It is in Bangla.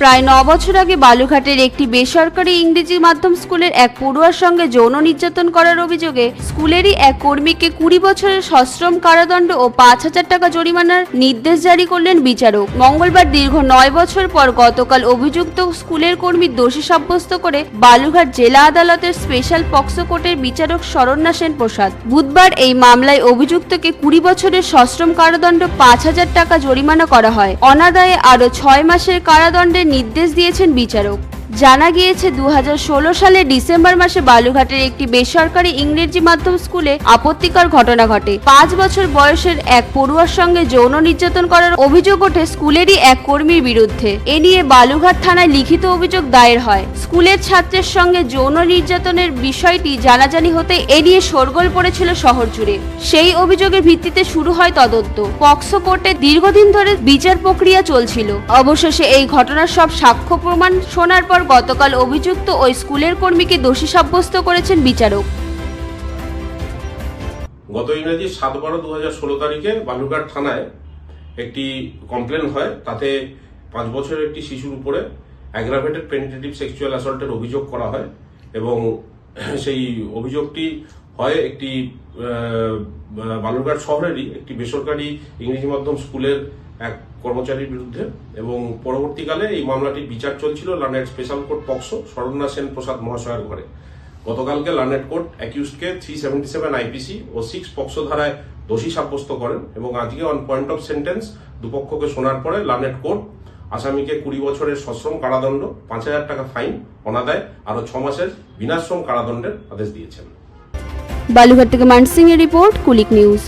প্রায় ন বছর আগে বালুঘাটের একটি বেসরকারি ইংরেজি মাধ্যম স্কুলের এক পড়ুয়ার সঙ্গে যৌন নির্যাতন করার অভিযোগে স্কুলেরই এক কর্মীকে কুড়ি বছরের সশ্রম কারাদণ্ড ও পাঁচ হাজার টাকা জরিমানার নির্দেশ জারি করলেন বিচারক। মঙ্গলবার দীর্ঘ নয় বছর পর গতকাল অভিযুক্ত স্কুলের কর্মী দোষী সাব্যস্ত করে বালুঘাট জেলা আদালতের স্পেশাল পক্সো কোর্টের বিচারক শরণ্যা সেন প্রসাদ। বুধবার এই মামলায় অভিযুক্তকে কুড়ি বছরের সশ্রম কারাদণ্ড পাঁচ হাজার টাকা জরিমানা করা হয়। অনাদায়ে আরও ছয় মাসের কারাদণ্ডের নির্দেশ দিয়েছেন বিচারক। জানা গিয়েছে দু সালের ডিসেম্বর মাসে বালুঘাটের একটি বেসরকারি ইংরেজি মাধ্যম স্কুলে আপত্তিকর ঘটনা ঘটে। পাঁচ বছর বয়সের এক পড়ুয়ার সঙ্গে যৌন নির্যাতন করার অভিযোগ ওঠে স্কুলেরই এক কর্মীর বিরুদ্ধে। এ নিয়ে বালুঘাট থানায় লিখিত অভিযোগ দায়ের হয়। স্কুলের ছাত্রের সঙ্গে যৌন নির্যাতনের বিষয়টি জানাজানি হতে এ নিয়ে শোরগোল পড়েছিল শহর জুড়ে। সেই অভিযোগের ভিত্তিতে শুরু হয় তদন্ত। পক্সো কোর্টে দীর্ঘদিন ধরে বিচার প্রক্রিয়া চলছিল। অবশেষে এই ঘটনার সব সাক্ষ্য প্রমাণ শোনার পর গতকাল অভিযুক্ত ওই স্কুলের কর্মীকে দোষী সাব্যস্ত করেছেন বিচারক। গত ইংরেজি সাত বারো দু হাজার ষোলো তারিখে বালুরঘাট থানায় একটি কমপ্লেন হয়, তাতে পাঁচ বছরের একটি শিশুর উপরে অ্যাগ্রাভেটেড পেনিটেটিভ সেক্সুয়াল অ্যাসল্টের অভিযোগ করা হয় এবং সেই অভিযোগটি হয় একটি বালুরঘাট শহরেরই একটি বেসরকারি ইংরেজি মাধ্যম স্কুলের এক কর্মচারীর বিরুদ্ধে এবং পরবর্তীকালে এই মামলাটির বিচার চলছিল learned special court POCSO, Saranya Sen Prasad মহাশয়ের ঘরে। গতকালকে লার্নেট কোর্ট অ্যাকিউজকে থ্রি সেভেন্টি সেভেন আইপিসি ও সিক্স পক্সো ধারায় দোষী সাব্যস্ত করেন এবং আজকে অন পয়েন্ট অফ সেন্টেন্স দুপক্ষকে শোনার পরে লার্নেট কোর্ট আসামিকে কুড়ি বছরের সশ্রম কারাদণ্ড, পাঁচ হাজার টাকা ফাইন, অনাদায় আরও ছ মাসের বিনাশ্রম কারাদণ্ডের আদেশ দিয়েছেন। বালুঘাট থেকে মানসিং এর রিপোর্ট, কুলিক নিউজ।